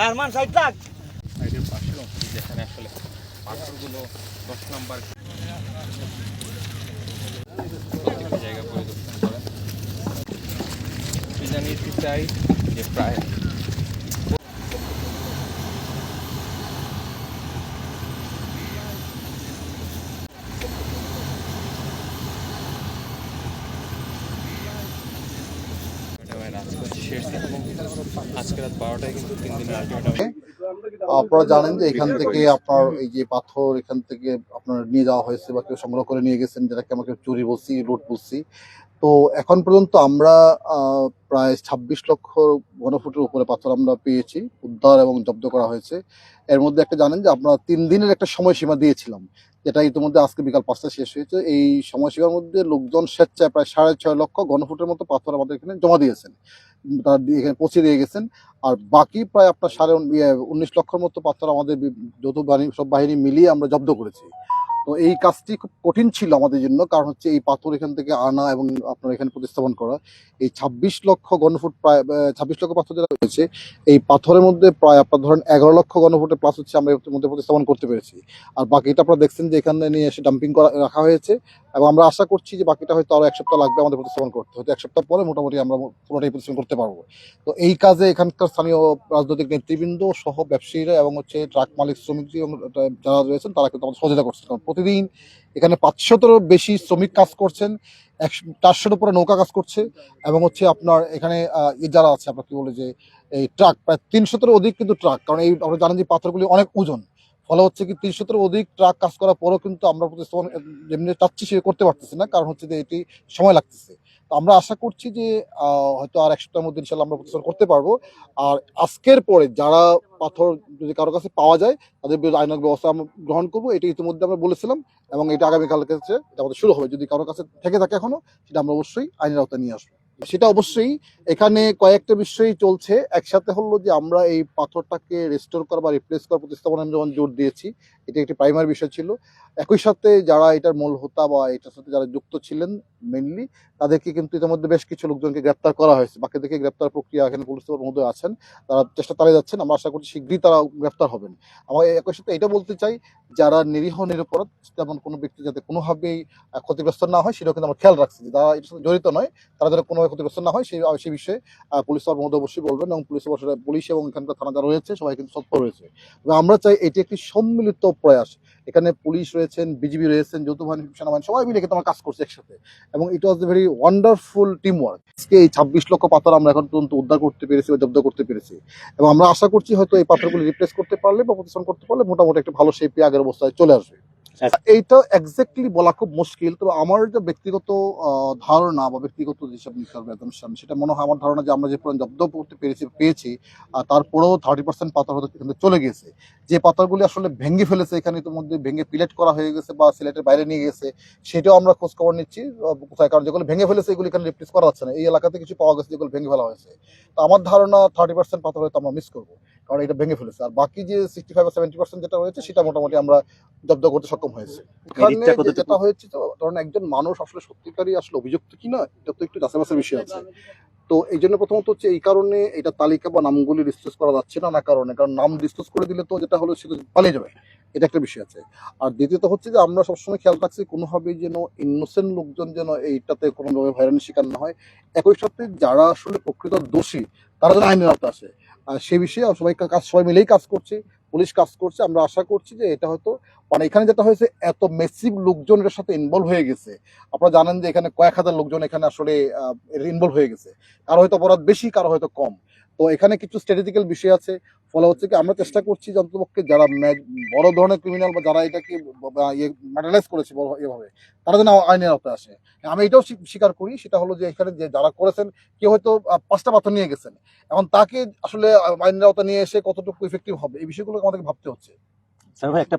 Side থাক সাইডের পাশের অংশ যেখানে আসলে পাথরগুলো দশ নম্বর। জায়গা পরিদর্শন করেন আমি জানিয়ে দিতে চাই যে প্রায় আপনারা জানেন যে এখান থেকে আপনার এই যে পাথর এখান থেকে আপনার নিয়ে যাওয়া হয়েছে বা কেউ সংগ্রহ করে নিয়ে গেছেন, যেটাকে আমরা কেউ চুরি বলছি, লুট বলছি। তো এখন পর্যন্ত আমরা প্রায় ছাব্বিশ লক্ষ ঘনফুটের উপরে পাথর আমরা পেয়েছি, উদ্ধার এবং জব্দ করা হয়েছে। এর মধ্যে একটা জানেন যে আমরা তিন দিনের একটা সময়সীমা দিয়েছিলাম, যেটা ইতিমধ্যে আজকে বিকাল পাঁচটা শেষ হয়েছে। এই সময়সীমার মধ্যে লোকজন স্বেচ্ছায় প্রায় সাড়ে ছয় লক্ষ ঘনফুটের মতো পাথর আমাদের এখানে জমা দিয়েছেন। তারা এখানে পৌঁছে দিয়ে গেছেন। আর বাকি প্রায় আপনার সাড়ে ইয়ে, উনিশ লক্ষের মতো পাথর আমাদের যৌথ বাহিনী সব বাহিনী মিলিয়ে আমরা জব্দ করেছি। তো এই কাজটি খুব কঠিন ছিল আমাদের জন্য কারণ হচ্ছে এই পাথর এখান থেকে আনা এবং আপনার এখানে প্রতিস্থাপন করা। এই ছাব্বিশ লক্ষ ঘনফুট প্রায় ছাব্বিশ লক্ষ পাথর যেটা রয়েছে এই পাথরের মধ্যে প্রায় আপনার ধরেন এগারো লক্ষ ঘনফুটের প্লাস হচ্ছে আমরা এর মধ্যে প্রতিস্থাপন করতে পেরেছি। আর বাকিটা আপনারা দেখছেন যে এখানে নিয়ে এসে ডাম্পিং করা রাখা হয়েছে। এবং আমরা আশা করছি যে বাকিটা হয়তো আরও এক সপ্তাহ লাগবে আমাদের প্রতিস্থাপন করতে। হয়তো এক সপ্তাহ পরে মোটামুটি আমরা পুরোটাই প্রতিস্থাপন করতে পারব। তো এই কাজে এখানকার স্থানীয় রাজনৈতিক নেতৃবৃন্দ সহ ব্যবসায়ীরা এবং হচ্ছে ট্রাক মালিক, শ্রমিক যারা রয়েছেন, তারা কিন্তু আমাদের সহযোগিতা করছেন। কারণ প্রতিদিন এখানে পাঁচশোতেরও বেশি শ্রমিক কাজ করছেন একশো চারশোর উপরে নৌকা কাজ করছে এবং হচ্ছে আপনার এখানে যারা আছে, আপনার কি বলে যে, এই ট্রাক, প্রায় তিনশোতের অধিক কিন্তু ট্রাক। কারণ এই, আমরা জানেন যে পাথরগুলি অনেক ওজন। ফলে হচ্ছে কি তিনশোতের অধিক ট্রাক কাজ করার পরেও কিন্তু আমরা প্রতিস্থাপন যেমনি চাচ্ছি সে করতে পারতেছি না। কারণ হচ্ছে যে এটি সময় লাগতেছে। তো আমরা আশা করছি যে হয়তো আর এক সপ্তাহের মধ্যে ইনশাল্লাহ আমরা প্রতিস্থাপন করতে পারব। আর আজকের পরে যারা পাথর যদি কারও কাছে পাওয়া যায়, তাদের বিরুদ্ধে আইনানুগ ব্যবস্থা আমরা গ্রহণ করব। এটা ইতিমধ্যে আমরা বলেছিলাম এবং এটা আগামীকাল কাছে আমাদের শুরু হবে। যদি কারও কাছে থেকে থাকে এখনও, সেটা আমরা অবশ্যই আইনের আওতায় নিয়ে আসব। সেটা অবশ্যই। এখানে কয়েকটা বিষয়ই চলছে। একসাথে হলো যে আমরা এই পাথরটাকে রেস্টোর করা বা রিপ্লেস করার প্রতিস্থাপনে আমি যখন জোর দিয়েছি, এটা একটি প্রাইমারি বিষয় ছিল। একই সাথে যারা এটার মূল হোতা বা এটার সাথে যারা যুক্ত ছিলেন মেনলি তাদেরকে কিন্তু ইতিমধ্যে বেশ কিছু লোকজনকে গ্রেপ্তার করা হয়েছে। বাকিদেরকে গ্রেপ্তার প্রক্রিয়া এখানে পুলিশ মধ্যে আছেন। তারা চেষ্টা চালিয়ে যাচ্ছেন। আমরা আশা করছি শীঘ্রই তারা গ্রেপ্তার হবেন। আমার একই সাথে এটা বলতে চাই, যারা নিরীহ নিরপরাধ, তেমন কোনো ব্যক্তি যাতে কোনোভাবেই ক্ষতিগ্রস্ত না হয়, সেটাও কিন্তু আমরা খেয়াল রাখছি যারা এটার সাথে জড়িত নয়, তারা যেন কোনোভাবে ক্ষতিগ্রস্ত না হয়, সেই সেই বিষয়ে পুলিশ সবার মধ্যে অবশ্যই বলবেন এবং পুলিশ অবশ্যই পুলিশ এবং এখানকার থানা যারা রয়েছে, সবাই কিন্তু তৎপর রয়েছে। আমরা চাই এটি একটি সম্মিলিত প্রয়াস। এখানে পুলিশ রয়েছেন, বিজিবি রয়েছেন, যৌথ বাহিনী, সেনাবাহিনী, সবাই মিলে কিন্তু কাজ করছি একসাথে। এবং it was a very wonderful team work আজকে এই ছাব্বিশ লক্ষ পাথর আমরা এখন পর্যন্ত উদ্ধার করতে পেরেছি বা জব্দ করতে পেরেছি। এবং আমরা আশা করছি হয়তো এই পাথরগুলি রিপ্লেস করতে পারলে বা প্রতিষ্ঠান করতে পারলে মোটামুটি একটা ভালো শেপে আগের অবস্থায় চলে আসবে। এইটা এক্স্যাক্টলি বলা খুব মুশকিল তবে আমার যে ব্যক্তিগত ধারণা বা ব্যক্তিগত যেসব ইনফরমেশন সেটা মনে হয় আমার ধারণা যে আমরা যে পরিমাণ জব্দ করতে পেরেছি পেয়েছি তারপরেও থার্টি পার্সেন্ট হয়তো এখান চলে গেছে। যে পাথরগুলি আসলে ভেঙে ফেলেছে এখানে ইতিমধ্যে ভেঙে প্লেট করা হয়ে গেছে বা সিলেটের বাইরে নিয়ে গেছে সেটাও আমরা খোঁজ খবর নিচ্ছি কোথায় কারণ যেগুলো ভেঙে ফেলেছে এগুলো এখানে রিপ্লেস করা যাচ্ছে না। এই এলাকাতে কিছু পাওয়া গেছে যেগুলো ভেঙে ফেলা হয়েছে। তো আমার ধারণা থার্টি পার্সেন্ট পাথর হয়তো আমরা মিস করব। কারণ এটা ভেঙে ফেলেছে। আর বাকি যে সিক্সটি ফাইভ সেভেন্টি পার্সেন্ট যেটা রয়েছে সেটা মোটামুটি আমরা জব্দ করতে সক্ষম হয়েছে। যেটা হয়েছে তো ধরেন একজন মানুষ আসলে সত্যিকারই আসলে অভিযুক্ত কি না এটা তো একটু বাছাইয়ের বিষয় আছে। তো এই জন্য প্রথমত হচ্ছে এই কারণে এটা তালিকা বা নামগুলি ডিসক্লোজ করা যাচ্ছে না না কারণে। কারণ নাম ডিসক্লোজ করে দিলে তো যেটা হলো সেটা পালিয়ে যাবে। এটা একটা বিষয় আছে। আর দ্বিতীয়ত হচ্ছে যে আমরা সবসময় খেয়াল রাখছি কোনোভাবেই যেন ইনোসেন্ট লোকজন যেন এইটাতে কোনোভাবে হয়রানির শিকার না হয়। একই সাথে যারা আসলে প্রকৃত দোষী, তারা যেন আইনের আওতা আসে। আর সে বিষয়ে সবাই কাজ, সবাই মিলেই কাজ করছে, পুলিশ কাজ করছে। আমরা আশা করছি যে এটা হয়তো মানে এখানে যেটা হয়েছে, এত মেসিভ লোকজন এটার সাথে ইনভলভ হয়ে গেছে। আপনারা জানেন যে এখানে কয়েক হাজার লোকজন এখানে আসলে ইনভলভ হয়ে গেছে। কারও হয়তো অপরাধ বেশি, কারও হয়তো কম। তো এখানে কিছু স্ট্র্যাটেজিক্যাল বিষয় আছে। ফলে হচ্ছে কি আমরা চেষ্টা করছি যে অন্ততপক্ষে যারা বড় ধরনের ক্রিমিনাল বা যারা এটাকে ম্যাটালাইজ করেছে বড় এভাবে, তারা যেন আইনের আওতায় আসে। আমি এটাও স্বীকার করি, সেটা হলো যে এখানে যে যারা করেছেন, কেউ হয়তো পাঁচটা পাথর নিয়ে গেছেন। এখন তাকে আসলে আইনের আওতা নিয়ে এসে কতটুকু ইফেক্টিভ হবে, এই বিষয়গুলো আমাদেরকে ভাবতে হচ্ছে। একটা